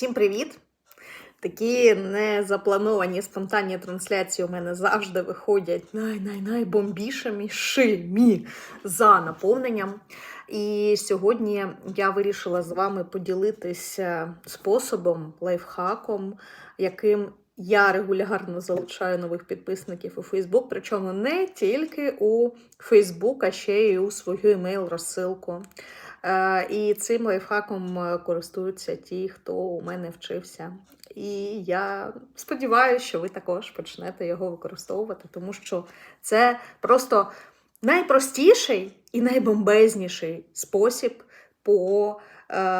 Всім привіт! Такі незаплановані спонтанні трансляції у мене завжди виходять най-най-найбомбішими за наповненням. І сьогодні я вирішила з вами поділитися способом, лайфхаком, яким я регулярно залучаю нових підписників у Facebook, причому не тільки у Facebook, а ще й у свою емейл-розсилку. Е, І цим лайфхаком е, користуються ті, хто у мене вчився. І я сподіваюся, що ви також почнете його використовувати, тому що це просто найпростіший і найбомбезніший спосіб по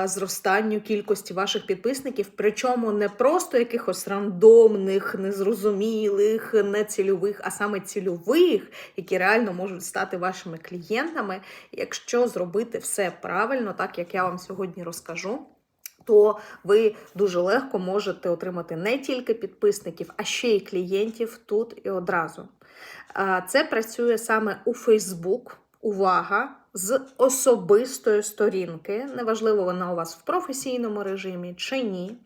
зростанню кількості ваших підписників, причому не просто якихось рандомних, незрозумілих, нецільових, а саме цільових, які реально можуть стати вашими клієнтами, якщо зробити все правильно, так як я вам сьогодні розкажу. То ви дуже легко можете отримати не тільки підписників, а ще й клієнтів тут і одразу. Це працює саме у Facebook. Увага! З особистої сторінки. Неважливо, вона у вас в професійному режимі чи ні.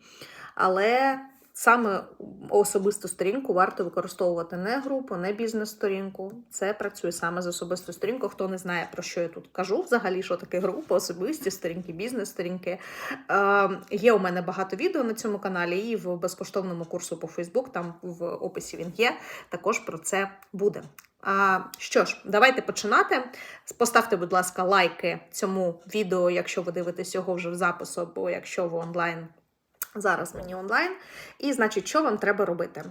Але саме особисту сторінку варто використовувати не групу, не бізнес-сторінку. Це працює саме з особистою сторінкою. Хто не знає, про що я тут кажу, взагалі, що таке група, особисті сторінки, бізнес-сторінки. Е, Є у мене багато відео на цьому каналі, і в безкоштовному курсу по Фейсбук, там в описі він є. Також про це буде. А, Що ж, давайте починати. Поставте, будь ласка, лайки цьому відео, якщо ви дивитесь його вже в запису, або якщо ви онлайн. Зараз мені онлайн. І, значить, що вам треба робити?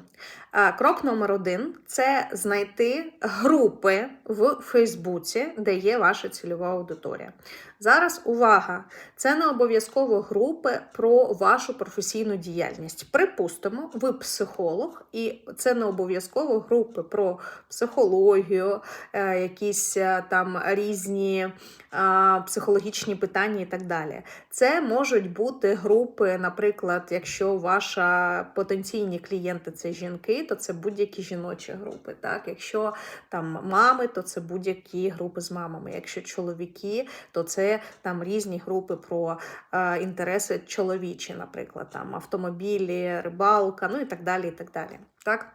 Крок номер один це знайти групи в Фейсбуці, де є ваша цільова аудиторія. Зараз увага! Це не обов'язково групи про вашу професійну діяльність. Припустимо, ви психолог, і це не обов'язково групи про психологію, е, якісь е, там різні е, психологічні питання і так далі. Це можуть бути групи, наприклад, якщо ваша потенційні клієнти це жінки, то це будь-які жіночі групи. Так? Якщо там мами, то це будь-які групи з мамами. Якщо чоловіки, то це там різні групи про е, інтереси чоловічі, наприклад, там автомобілі, рибалка, ну і так далі. і так далі. Так?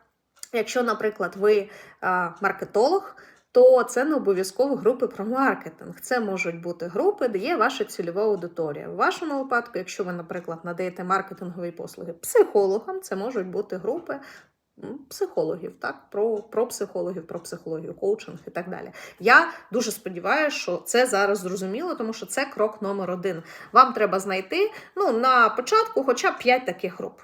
Якщо, наприклад, ви е, маркетолог, то це не обов'язково групи про маркетинг. Це можуть бути групи, де є ваша цільова аудиторія. В вашому випадку, якщо ви, наприклад, надаєте маркетингові послуги психологам, це можуть бути групи. Психологів, так, про про психологів, про психологію, коучинг і так далі. Я дуже сподіваюся, що це зараз зрозуміло, тому що це крок номер один. Вам треба знайти ну, на початку хоча б 5 таких груп.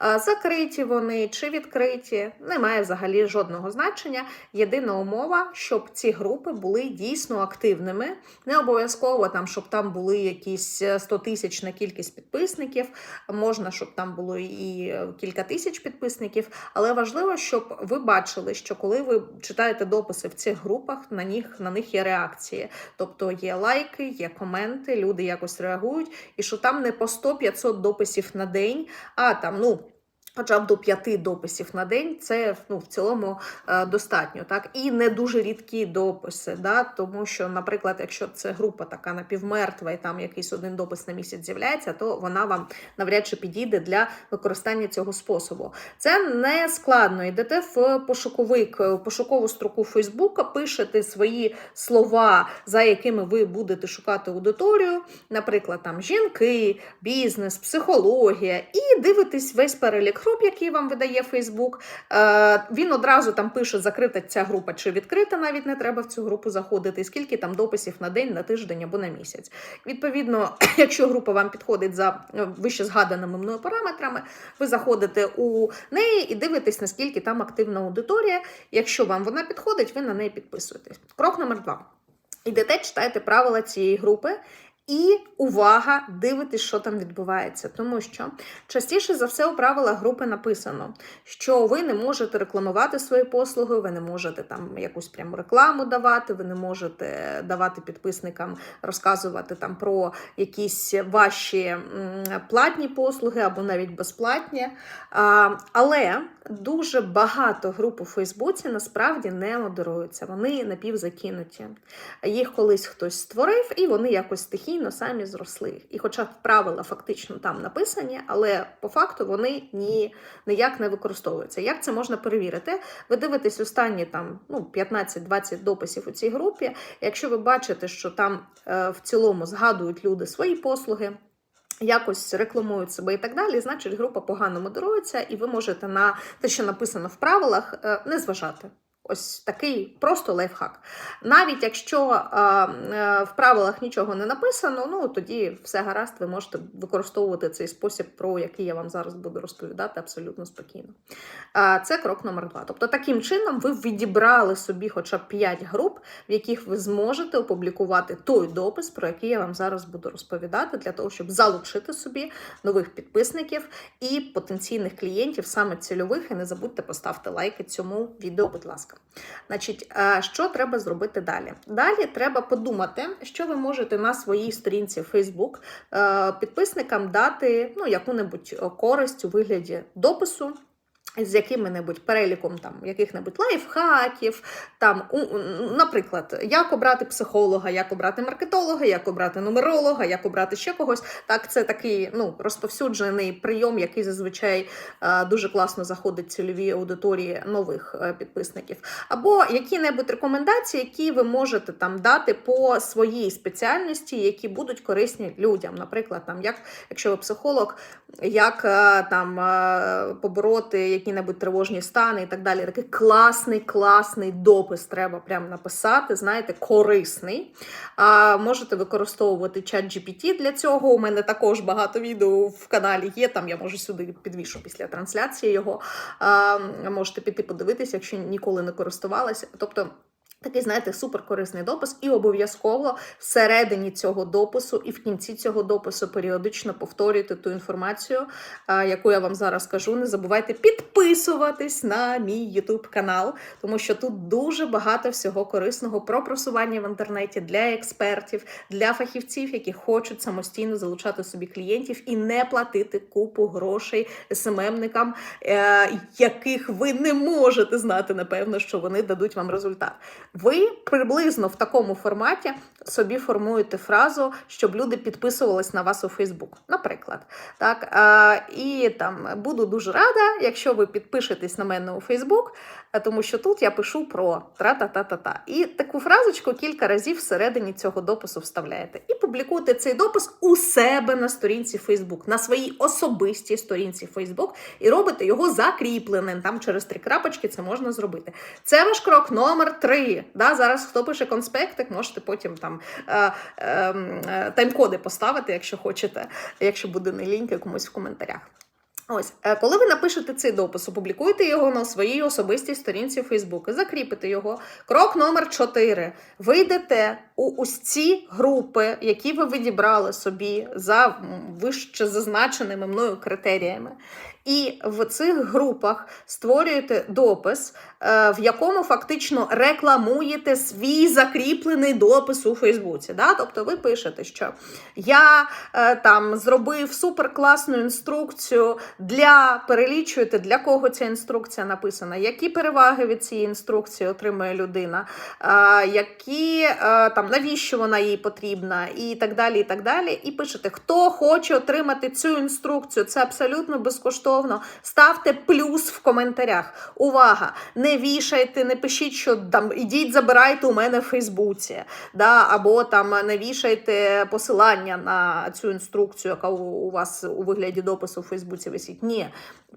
Закриті вони чи відкриті, не має взагалі жодного значення. Єдина умова, щоб ці групи були дійсно активними. Не обов'язково там, щоб там були якісь 100 тисяч на кількість підписників. Можна, щоб там було і кілька тисяч підписників, але важливо, щоб ви бачили, що коли ви читаєте дописи в цих групах, на них на них є реакції. Тобто є лайки, є коменти, люди якось реагують, і що там не по 100-500 дописів на день, а там, ну. Хоча б до п'яти дописів на день це ну, в цілому е, достатньо. Так? І не дуже рідкі дописи, да? тому що, наприклад, якщо це група така напівмертва, і там якийсь один допис на місяць з'являється, то вона вам навряд чи підійде для використання цього способу. Це не складно. Йдете в пошуковик, в пошукову строку Фейсбука, пишете свої слова, за якими ви будете шукати аудиторію, наприклад, там жінки, бізнес, психологія, і дивитесь весь перелік груп, який вам видає Фейсбук. Він одразу там пише, закрита ця група чи відкрита, навіть не треба в цю групу заходити, скільки там дописів на день, на тиждень або на місяць. Відповідно, якщо група вам підходить за е, вище згаданими мною параметрами, ви заходите у неї і дивитесь, наскільки там активна аудиторія. Якщо вам вона підходить, ви на неї підписуєтесь. Крок номер два. Йдете, читаєте правила цієї групи. І увага, дивитись, що там відбувається. Тому що частіше за все у правилах групи написано, що ви не можете рекламувати свої послуги, ви не можете там якусь пряму рекламу давати, ви не можете давати підписникам розказувати там про якісь ваші платні послуги або навіть безплатні. Але дуже багато груп у Фейсбуці насправді не модеруються, вони напівзакинуті. Їх колись хтось створив, і вони якось стихійно самостійно самі зросли. І хоча правила фактично там написані, але по факту вони ні, ніяк не використовуються. Як це можна перевірити? Ви дивитесь останні там ну, 15-20 дописів у цій групі. Якщо ви бачите, що там е, в цілому згадують люди свої послуги. Якось рекламують себе і так далі, значить, група погано модерується, і ви можете на те, що написано в правилах, е, не зважати. Ось такий просто лайфхак. Навіть якщо е, е, в правилах нічого не написано, ну тоді все гаразд, ви можете використовувати цей спосіб, про який я вам зараз буду розповідати абсолютно спокійно. Е, це крок номер два. Тобто, таким чином ви відібрали собі хоча б 5 груп, в яких ви зможете опублікувати той допис, про який я вам зараз буду розповідати, для того, щоб залучити собі нових підписників і потенційних клієнтів, саме цільових. І не забудьте поставити лайки цьому відео, будь ласка. Значить, е, що треба зробити далі? Далі треба подумати, що ви можете на своїй сторінці Facebook е, підписникам дати ну, яку-небудь користь у вигляді допису. З яким-небудь переліком там яких-небудь лайфхаків, там, у, наприклад, як обрати психолога, як обрати маркетолога, як обрати нумеролога, як обрати ще когось. Так, це такий ну, розповсюджений прийом, який зазвичай е, дуже класно заходить цільовій аудиторії нових е, підписників. Або які-небудь рекомендації, які ви можете там дати по своїй спеціальності, які будуть корисні людям. Наприклад, там, як, якщо ви психолог, як е, там е, побороти які-небудь тривожні стани і так далі. Такий класний, класний допис треба прям написати, знаєте, корисний. А, Можете використовувати чат GPT для цього. У мене також багато відео в каналі є. Там я можу сюди підвішу після трансляції його. А, Можете піти подивитися, якщо ніколи не користувалися. Тобто. Такий, знаєте, суперкорисний допис, і обов'язково всередині цього допису і в кінці цього допису періодично повторюйте ту інформацію, яку я вам зараз кажу. Не забувайте підписуватись на мій YouTube канал, тому що тут дуже багато всього корисного про просування в інтернеті для експертів, для фахівців, які хочуть самостійно залучати собі клієнтів і не платити купу грошей СММникам, е, яких ви не можете знати, напевно, що вони дадуть вам результат. Ви приблизно в такому форматі собі формуєте фразу, щоб люди підписувались на вас у Фейсбук. Наприклад, так і там буду дуже рада, якщо ви підпишетесь на мене у Фейсбук, тому що тут я пишу про тра-та-та-та-та. І таку фразочку кілька разів всередині цього допису вставляєте. І публікуєте цей допис у себе на сторінці Фейсбук, на своїй особистій сторінці Фейсбук, і робите його закріпленим. Там через три крапочки це можна зробити. Це ваш крок номер три. Да, Зараз хто пише конспектик, можете потім там е, е, е, тайм-коди поставити, якщо хочете, якщо буде не ліньки комусь в коментарях. Ось, е, коли ви напишете цей допис, опублікуєте його на своїй особистій сторінці Фейсбук і закріпите його. Крок номер 4. Ви йдете у ці групи, які ви відібрали собі за вище зазначеними мною критеріями. І в цих групах створюєте допис, е, в якому фактично рекламуєте свій закріплений допис у Фейсбуці. Да? Тобто ви пишете, що я е, там зробив суперкласну інструкцію для перелічуєте, для кого ця інструкція написана, які переваги від цієї інструкції отримує людина, е, які там навіщо вона їй потрібна, і так далі. І так далі. І пишете, хто хоче отримати цю інструкцію. Це абсолютно безкоштовно безкоштовно. Ставте плюс в коментарях. Увага! Не вішайте, не пишіть, що там ідіть, забирайте у мене в Фейсбуці. Да? Або там не вішайте посилання на цю інструкцію, яка у вас у вигляді допису в Фейсбуці висить. Ні.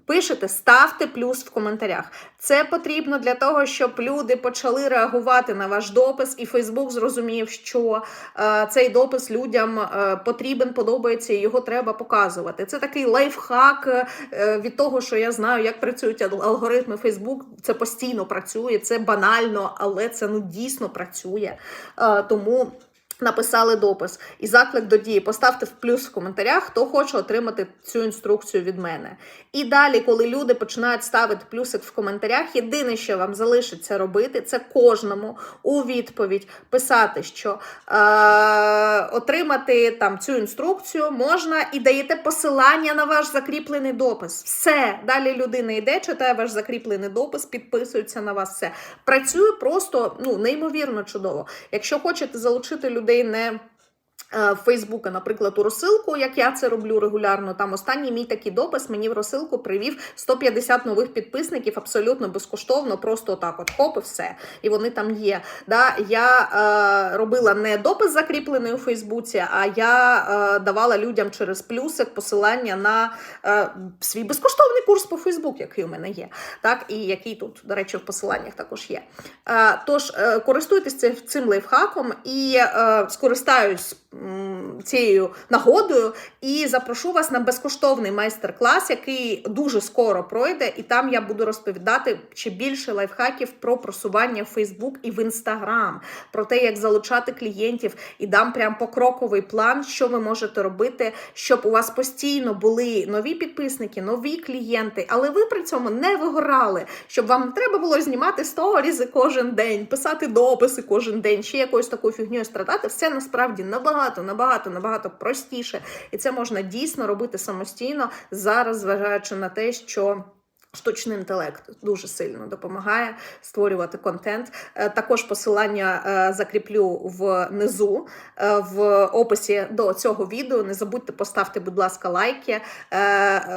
Пишете, ставте плюс в коментарях. Це потрібно для того, щоб люди почали реагувати на ваш допис, і Фейсбук зрозумів, що е, цей допис людям е, потрібен, подобається, і його треба показувати. Це такий лайфхак е, від того, що я знаю, як працюють алгоритми Фейсбук, це постійно працює, це банально, але це ну дійсно працює. Тому. Написали допис і заклик до дії. Поставте в плюс в коментарях, хто хоче отримати цю інструкцію від мене. І далі, коли люди починають ставити плюсик в коментарях, єдине, що вам залишиться робити, це кожному у відповідь писати, що е, отримати там цю інструкцію можна і даєте посилання на ваш закріплений допис. Все. Далі людина йде, читає ваш закріплений допис, підписується на вас. Все. Працює просто ну, неймовірно чудово. Якщо хочете залучити людей не Фейсбука, наприклад, у розсилку, як я це роблю регулярно. Там останній мій такий допис мені в розсилку привів 150 нових підписників абсолютно безкоштовно, просто отак от хоп і все. І вони там є. Да? Я е, робила не допис закріплений у Фейсбуці, а я е, давала людям через плюсик посилання на е, свій безкоштовний курс по Фейсбук, який у мене є. Так, і який тут, до речі, в посиланнях також є. Е, тож е, користуйтесь цим, лайфхаком і е, скористаюсь цією нагодою. І запрошу вас на безкоштовний майстер-клас, який дуже скоро пройде, і там я буду розповідати ще більше лайфхаків про просування в Facebook і в Instagram, про те, як залучати клієнтів, і дам прям покроковий план, що ви можете робити, щоб у вас постійно були нові підписники, нові клієнти, але ви при цьому не вигорали, щоб вам не треба було знімати сторізи кожен день, писати дописи кожен день, ще якоюсь такою фігньою страдати. Все насправді набагато, набагато, набагато набагато простіше. І це можна дійсно робити самостійно, зараз зважаючи на те, що. Штучний інтелект дуже сильно допомагає створювати контент. Е, Також посилання е, закріплю внизу е, в описі до цього відео. Не забудьте поставте, будь ласка, лайки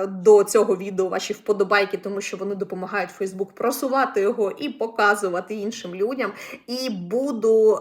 до цього відео, ваші вподобайки, тому що вони допомагають Facebook просувати його і показувати іншим людям. І буду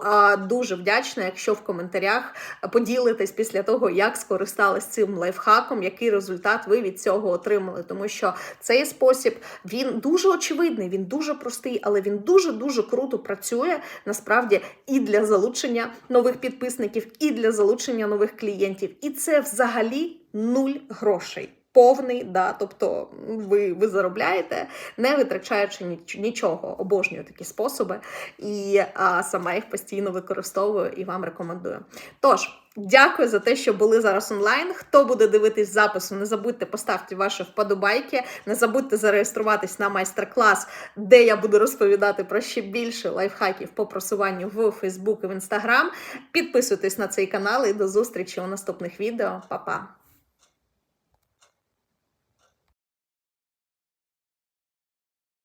дуже вдячна, якщо в коментарях поділитесь після того, як скористались цим лайфхаком, який результат ви від цього отримали. Тому що цей спосіб він дуже очевидний, він дуже простий, але він дуже дуже круто працює насправді і для залучення нових підписників, і для залучення нових клієнтів. І це взагалі нуль грошей. Повний, да, тобто ви, ви заробляєте, не витрачаючи ніч- нічого. Обожнюю такі способи, і а, сама їх постійно використовую і вам рекомендую. Тож, дякую за те, що були зараз онлайн. Хто буде дивитись запису, не забудьте поставити ваші вподобайки, не забудьте зареєструватись на майстер-клас, де я буду розповідати про ще більше лайфхаків по просуванню в Facebook і в Instagram. Підписуйтесь на цей канал і до зустрічі у наступних відео. Па-па!